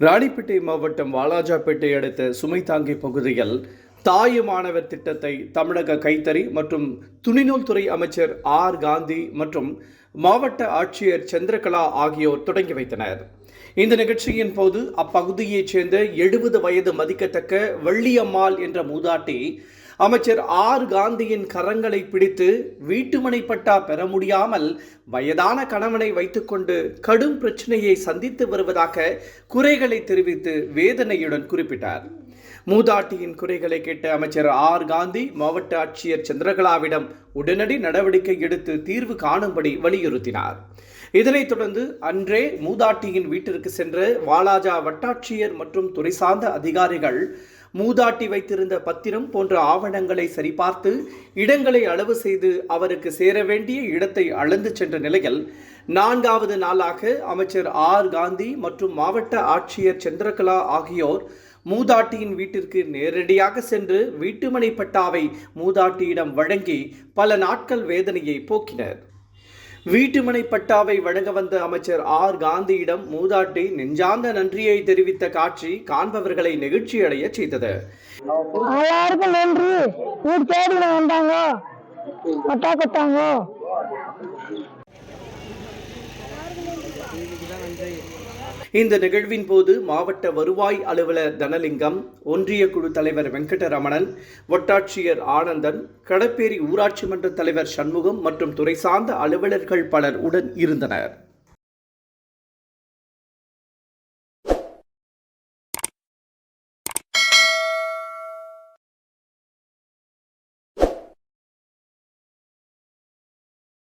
ராணிப்பேட்டை மாவட்டம் வாலாஜாப்பேட்டை அடுத்த சுமைதாங்கி பகுதியில் தாயுமானவர் திட்டத்தை தமிழக கைத்தறி மற்றும் துணிநூல் துறை அமைச்சர் ஆர் காந்தி மற்றும் மாவட்ட ஆட்சியர் சந்திரகலா ஆகியோர் தொடங்கி வைத்தனர். இந்த நிகழ்ச்சியின் போது அப்பகுதியைச் சேர்ந்த எழுபது வயது மதிக்கத்தக்க வெள்ளியம்மாள் என்ற மூதாட்டி அமைச்சர் ஆர் காந்தியின் கரங்களை பிடித்து வீட்டுமனை பட்டா பெற முடியாமல் வயதான கணவனை வைத்துக்கொண்டு கடும் பிரச்சனையை சந்தித்து வருவதாக குறைகளை தெரிவித்து வேதனையுடன் குறிப்பிட்டார். மூதாட்டியின் குறைகளை கேட்ட அமைச்சர் ஆர் காந்தி மாவட்ட ஆட்சியர் சந்திரகலாவிடம் உடனடி நடவடிக்கை எடுத்து தீர்வு காணும்படி வலியுறுத்தினார். இதனைத் தொடர்ந்து அன்றே மூதாட்டியின் வீட்டிற்கு சென்ற வாலாஜா வட்டாட்சியர் மற்றும் துறை சார்ந்த அதிகாரிகள் மூதாட்டி வைத்திருந்த பத்திரம் போன்ற ஆவணங்களை சரிபார்த்து இடங்களை அளவு செய்து அவருக்கு சேர வேண்டிய இடத்தை அளந்து சென்ற நிலையில் நான்காவது நாளாக அமைச்சர் ஆர் காந்தி மற்றும் மாவட்ட ஆட்சியர் சந்திரகலா ஆகியோர் மூதாட்டியின் வீட்டிற்கு நேரடியாக சென்று வீட்டுமனை பட்டாவை மூதாட்டியிடம் வழங்கி பல நாட்கள் வேதனையை போக்கினர். வீட்டுமனை பட்டாவை வழங்க வந்த அமைச்சர் ஆர். காந்தியிடம் மூதாட்டி நெஞ்சார்ந்த நன்றியை தெரிவித்த காட்சி காண்பவர்களை நெகிழ்ச்சியடைய செய்தது. எல்லாருக்கும் நன்றி. வீடு தேடி வந்தாங்க. பட்டா கொடுத்தாங்க. இந்த நிகழ்வின் போது மாவட்ட வருவாய் அலுவலர் தனலிங்கம் ஒன்றிய குழு தலைவர் வெங்கடரமணன் வட்டாட்சியர் ஆனந்தன் கடப்பேரி ஊராட்சி மன்ற தலைவர் சண்முகம் மற்றும் துறை சார்ந்த அலுவலர்கள் பலர் உடன் இருந்தனர்.